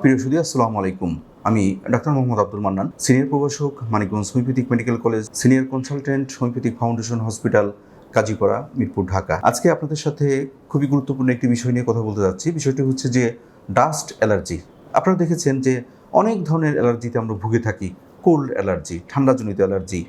প্রিয় সুদী আসসালামু আলাইকুম। আমি ডাক্তার মোহাম্মদ আব্দুল মান্নান, সিনিয়র প্রভাষক, Manikganj homeopathic medical college, senior consultant, homeopathic foundation hospital Kazipara Mirpur, Dhaka. আজকে আপনাদের সাথে খুবই গুরুত্বপূর্ণ একটি বিষয় নিয়ে কথা বলতে যাচ্ছি। বিষয়টি হচ্ছে যে, ডাস্ট অ্যালার্জি। আপনারা দেখেছেন যে, অনেক ধরনের অ্যালার্জিতে আমরা ভুগে থাকি। কোল্ড অ্যালার্জি, ঠান্ডাজনিত অ্যালার্জি,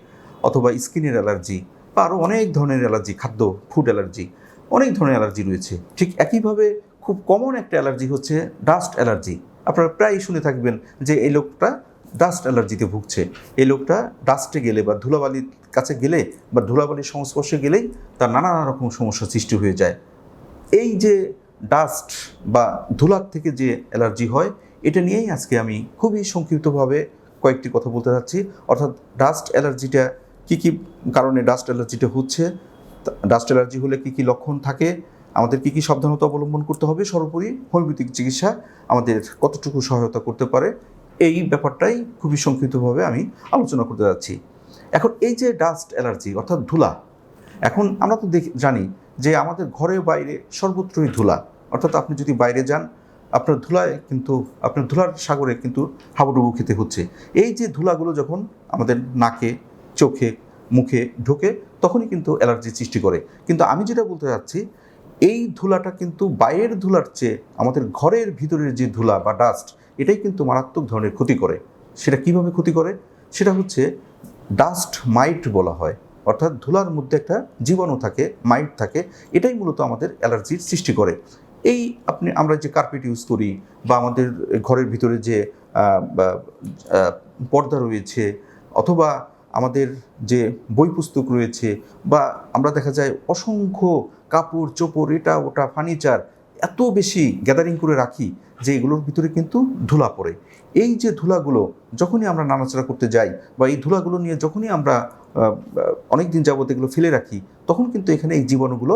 অথবা স্কিনের অ্যালার্জি, বা আরও অনেক ধরনের অ্যালার্জি, খাদ্য, ফুড অ্যালার্জি, অনেক ধরনের অ্যালার্জি রয়েছে। ঠিক একইভাবে খুব কমন একটা অ্যালার্জি হচ্ছে ডাস্ট অ্যালার্জি। আপনারা প্রায়ই শুনে থাকবেন যে এই লোকটা ডাস্ট অ্যালার্জিতে ভুগছে। এই লোকটা ডাস্টে গেলে বা ধুলাবালির কাছে গেলে বা ধুলাবালির সংস্পর্শে গেলেই তার নানা রকম সমস্যা সৃষ্টি হয়ে যায়। এই যে ডাস্ট বা ধুলার থেকে যে অ্যালার্জি হয়, এটা নিয়েই আজকে আমি খুবই সংক্ষিপ্তভাবে কয়েকটি কথা বলতে চাচ্ছি অর্থাৎ ডাস্ট অ্যালার্জিটা কী কী কারণে ডাস্ট অ্যালার্জিটা হচ্ছে? ডাস্ট অ্যালার্জি হলে কী কী লক্ষণ থাকে? আমাদের কী কী সাবধানতা অবলম্বন করতে হবে? সর্বোপরি হোমিওপ্যাথিক চিকিৎসা আমাদের কতটুকু সহায়তা করতে পারে? এই ব্যাপারটাই খুবই সংক্ষিপ্তভাবে আমি আলোচনা করতে যাচ্ছি। এখন এই যে ডাস্ট অ্যালার্জি, অর্থাৎ ধুলা, এখন আমরা তো দেখি, জানি যে আমাদের ঘরে বাইরে সর্বত্রই ধুলা। অর্থাৎ আপনি যদি বাইরে যান, আপনার ধুলায় কিন্তু, আপনার ধুলার সাগরে কিন্তু হাবুডুবু খেতে হচ্ছে। এই যে ধুলাগুলো যখন আমাদের নাকে, চোখে, মুখে ঢোকে, তখনই কিন্তু অ্যালার্জি সৃষ্টি করে। কিন্তু আমি যেটা বলতে চাচ্ছি এই ধুলাটা কিন্তু বাইরের ধুলার চেয়ে আমাদের ঘরের ভিতরের যে ধুলা বা ডাস্ট এটাই কিন্তু মারাত্মক ধরনের ক্ষতি করে। সেটা কীভাবে ক্ষতি করে? সেটা হচ্ছে ডাস্ট মাইট বলা হয়। অর্থাৎ ধুলার মধ্যে একটা জীবাণু থাকে মাইট থাকে, এটাই মূলত আমাদের অ্যালার্জির সৃষ্টি করে। এই আপনি, আমরা যে কার্পেট ইউজ করি বা আমাদের ঘরের ভিতরে যে পর্দা রয়েছে অথবা আমাদের যে বই পুস্তক রয়েছে বা আমরা দেখা যায় অসংখ্য কাপড়, চোপড়, এটা, ওটা, ফার্নিচার এত বেশি গ্যাদারিং করে রাখি যে এগুলোর ভিতরে কিন্তু ধুলা পড়ে। এই যে ধুলাগুলো যখনই আমরা নাড়াচাড়া করতে যাই বা এই ধুলাগুলো নিয়ে যখনই আমরা অনেক দিন যাবত এগুলো ফেলে রাখি, তখন কিন্তু এখানে এই জীবাণুগুলো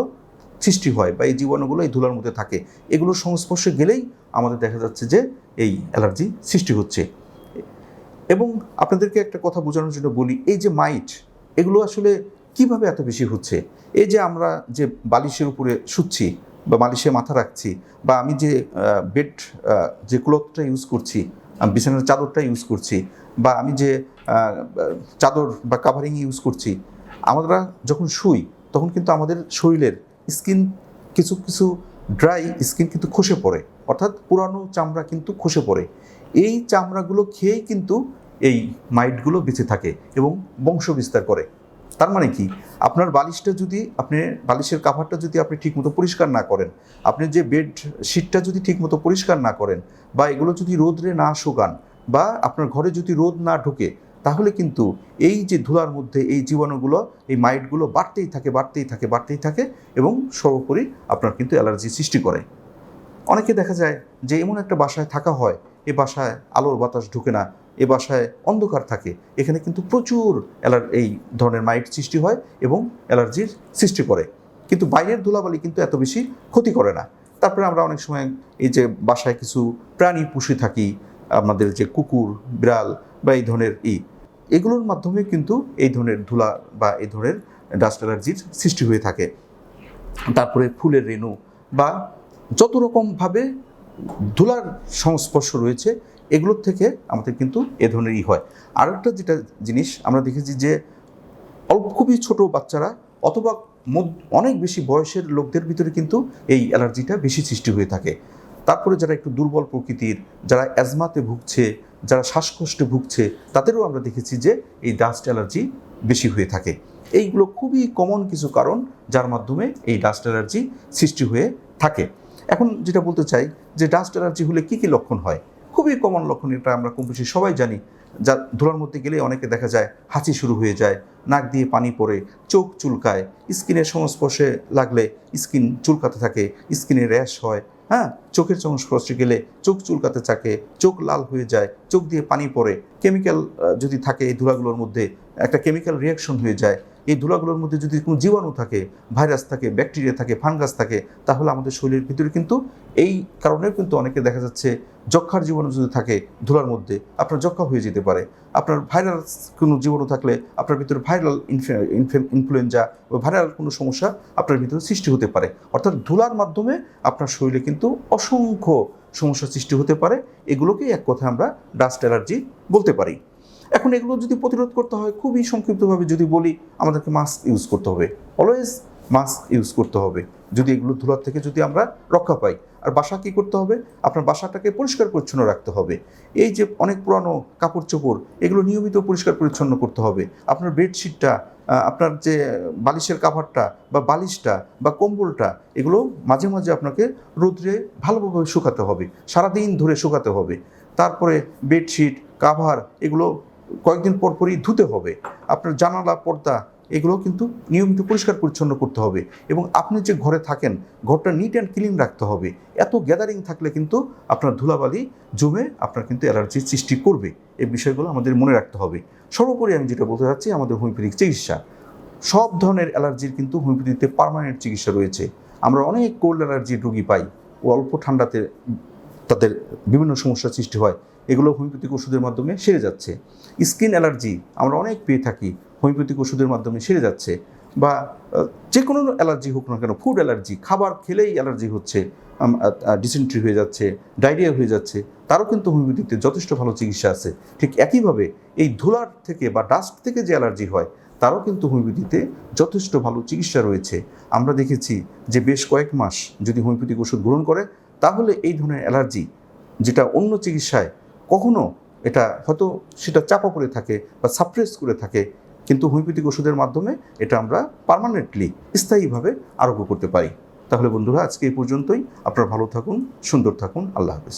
সৃষ্টি হয় বা এই জীবাণুগুলো এই ধুলার মধ্যে থাকে। এগুলোর সংস্পর্শে গেলেই আমাদের দেখা যাচ্ছে যে এই অ্যালার্জি সৃষ্টি হচ্ছে। এবং আপনাদেরকে একটা কথা বোঝানোর জন্য বলি, এই যে মাইট, এগুলো আসলে কীভাবে এত বেশি হচ্ছে? এই যে আমরা যে বালিশের উপরে শুচ্ছি বা বালিশে মাথা রাখছি বা আমি যে বেড যে ক্লথটা ইউজ করছি বিছানার চাদরটা ইউজ করছি বা আমি যে চাদর বা কাভারিং ইউজ করছি, আমরা যখন শুই তখন কিন্তু আমাদের শরীরের স্কিন কিছু কিছু ড্রাই স্কিন কিন্তু খসে পড়ে। অর্থাৎ পুরানো চামড়া কিন্তু খসে পড়ে। এই চামড়াগুলো খেয়েই কিন্তু এই মাইটগুলো বেঁচে থাকে এবং বংশ বিস্তার করে। তার মানে কি? আপনার বালিশটা যদি আপনি, বালিশের কাভারটা যদি আপনি ঠিকমতো পরিষ্কার না করেন, আপনি যে বেড শিটটা যদি ঠিকমতো পরিষ্কার না করেন বা এগুলো যদি রোদ্রে না শুকান বা আপনার ঘরে যদি রোদ না ঢোকে, তাহলে কিন্তু এই যে ধুলার মধ্যে এই জীবাণুগুলো, এই মাইটগুলো বাড়তেই থাকে বাড়তেই থাকে বাড়তেই থাকে এবং সর্বোপরি আপনার কিন্তু অ্যালার্জি সৃষ্টি করে। অনেকে দেখা যায় যে এমন একটা বাসায় থাকা হয়, এ বাসায় আলোর বাতাস ঢুকে না এ বাসায় অন্ধকার থাকে। এখানে কিন্তু প্রচুর অ্যালার, এই ধরনের মাইট সৃষ্টি হয় এবং অ্যালার্জির সৃষ্টি করে। কিন্তু বাইরের ধুলাবালি কিন্তু এত বেশি ক্ষতি করে না। তারপরে আমরা অনেক সময় এই যে বাসায় কিছু প্রাণী পুষে থাকি, আমাদের যে কুকুর, বিড়াল বা এই ধরনের ই, এগুলোর মাধ্যমে কিন্তু এই ধরনের ধুলা বা এই ধরনের ডাস্ট অ্যালার্জির সৃষ্টি হয়ে থাকে। তারপরে ফুলের রেণু বা যত রকমভাবে ধুলার সংস্পর্শ রয়েছে এগুলোর থেকে আমাদের কিন্তু এ ধরনের ই হয়। আরেকটা যেটা জিনিস আমরা দেখেছি যে, অল্প খুবই ছোট বাচ্চারা অথবা অনেক বেশি বয়সের লোকদের ভিতরে কিন্তু এই অ্যালার্জিটা বেশি সৃষ্টি হয়ে থাকে। তারপরে যারা একটু দুর্বল প্রকৃতির, যারা অ্যাজমাতে ভুগছে, যারা শ্বাসকষ্টে ভুগছে, তাদেরও আমরা দেখেছি যে এই ডাস্ট অ্যালার্জি বেশি হয়ে থাকে। এইগুলো খুবই কমন কিছু কারণ যার মাধ্যমে এই ডাস্ট অ্যালার্জি সৃষ্টি হয়ে থাকে। এখন যেটা বলতে চাই যে, ডাস্ট অ্যালার্জি হলে কী কী লক্ষণ হয়? খুবই কমন লক্ষণ এটা আমরা কম বেশি সবাই জানি। যা ধুলার মধ্যে গেলে অনেকে দেখা যায় হাঁচি শুরু হয়ে যায়, নাক দিয়ে পানি পড়ে, চোখ চুলকায়, স্কিনের সংস্পর্শে লাগলে স্কিন চুলকাতে থাকে, স্কিনে র্যাশ হয় হ্যাঁ? চোখের সংস্পর্শে গেলে চোখ চুলকাতে থাকে, চোখ লাল হয়ে যায়, চোখ দিয়ে পানি পড়ে কেমিক্যাল যদি থাকে এই ধুলাগুলোর মধ্যে, একটা কেমিক্যাল রিয়াকশন হয়ে যায় এই ধুলাগুলোর মধ্যে যদি কোনো জীবাণু থাকে, ভাইরাস থাকে, ব্যাকটেরিয়া থাকে, ফাঙ্গাস থাকে, তাহলে আমাদের শরীরের ভিতরে কিন্তু এই কারণেও কিন্তু অনেকে দেখা যাচ্ছে যক্ষার জীবাণু যদি থাকে ধুলার মধ্যে, আপনার যক্ষা হয়ে যেতে পারে। আপনার ভাইরাল কোনো জীবাণু থাকলে আপনার ভিতরে ভাইরাল ইনফ্লুয়েঞ্জা বা ভাইরাল কোনো সমস্যা আপনার ভিতরে সৃষ্টি হতে পারে। অর্থাৎ ধুলার মাধ্যমে আপনার শরীরে কিন্তু অসংখ্য সমস্যা সৃষ্টি হতে পারে। এগুলোকেই এক কথায় আমরা ডাস্ট অ্যালার্জি বলতে পারি। এখন এগুলো যদি প্রতিরোধ করতে হয়, খুবই সংক্ষিপ্তভাবে যদি বলি, আমাদেরকে মাস্ক ইউজ করতে হবে। অলওয়েজ মাস্ক ইউজ করতে হবে। যদি এগুলো ধুলার থেকে যদি আমরা রক্ষা পাই। আর বাসা কী করতে হবে? আপনার বাসাটাকে পরিষ্কার পরিচ্ছন্ন রাখতে হবে। এই যে অনেক পুরানো কাপড় চোপড়, এগুলো নিয়মিত পরিষ্কার পরিচ্ছন্ন করতে হবে। আপনার বেডশিটটা আপনার যে বালিশের কাভারটা বা বালিশটা বা কম্বলটা, এগুলো মাঝে মাঝে আপনাকে রোদ্রে ভালোভাবে শুকাতে হবে। সারাদিন ধরে শুকাতে হবে। তারপরে বেডশিট কাভার এগুলো কয়েকদিন পর পরই ধুতে হবে। আপনার জানালা, পর্দা, এগুলো কিন্তু নিয়মিত পরিষ্কার পরিচ্ছন্ন করতে হবে এবং আপনি যে ঘরে থাকেন, ঘরটা নিট অ্যান্ড ক্লিন রাখতে হবে। এত গ্যাদারিং থাকলে কিন্তু আপনার ধুলাবালি জমে আপনার কিন্তু অ্যালার্জির সৃষ্টি করবে। এই বিষয়গুলো আমাদের মনে রাখতে হবে। সর্বোপরি আমি যেটা বলতে চাচ্ছি, আমাদের হোমিওপ্যাথিক চিকিৎসা। সব ধরনের অ্যালার্জির কিন্তু হোমিওপ্যাথিতে পারমানেন্ট চিকিৎসা রয়েছে। আমরা অনেক কোল্ড অ্যালার্জির রোগী পাই। ও অল্প ঠান্ডাতে তাদের বিভিন্ন সমস্যার সৃষ্টি হয়। এগুলো হোমিওপ্যাথিক ওষুধের মাধ্যমে সেরে যাচ্ছে। স্কিন অ্যালার্জি আমরা অনেক পেয়ে থাকি, হোমিওপ্যাথিক ওষুধের মাধ্যমে সেরে যাচ্ছে বা যে কোনো অ্যালার্জি হোক না কেন ফুড অ্যালার্জি, খাবার খেলেই অ্যালার্জি হচ্ছে ডিসেন্ট্রি হয়ে যাচ্ছে ডায়রিয়া হয়ে যাচ্ছে, তারও কিন্তু হোমিওপ্যাথিতে যথেষ্ট ভালো চিকিৎসা আছে। ঠিক একইভাবে এই ধুলার থেকে বা ডাস্ট থেকে যে অ্যালার্জি হয়, তারও কিন্তু হোমিওপ্যাথিতে যথেষ্ট ভালো চিকিৎসা রয়েছে। আমরা দেখেছি যে বেশ কয়েক মাস যদি হোমিওপ্যাথিক ওষুধ গ্রহণ করে, তাহলে এই ধরনের অ্যালার্জি, যেটা অন্য চিকিৎসায় কখনো এটা হয়তো সেটা চাপা পড়ে থাকে বা সাপ্রেস করে থাকে, কিন্তু হোমিওপ্যাথিক ওষুধের মাধ্যমে এটা আমরা পারমানেন্টলি স্থায়ীভাবে আরোগ্য করতে পারি। তাহলে বন্ধুরা, আজকে এই পর্যন্তই। আপনারা ভালো থাকুন, সুন্দর থাকুন। আল্লাহ হাফেজ।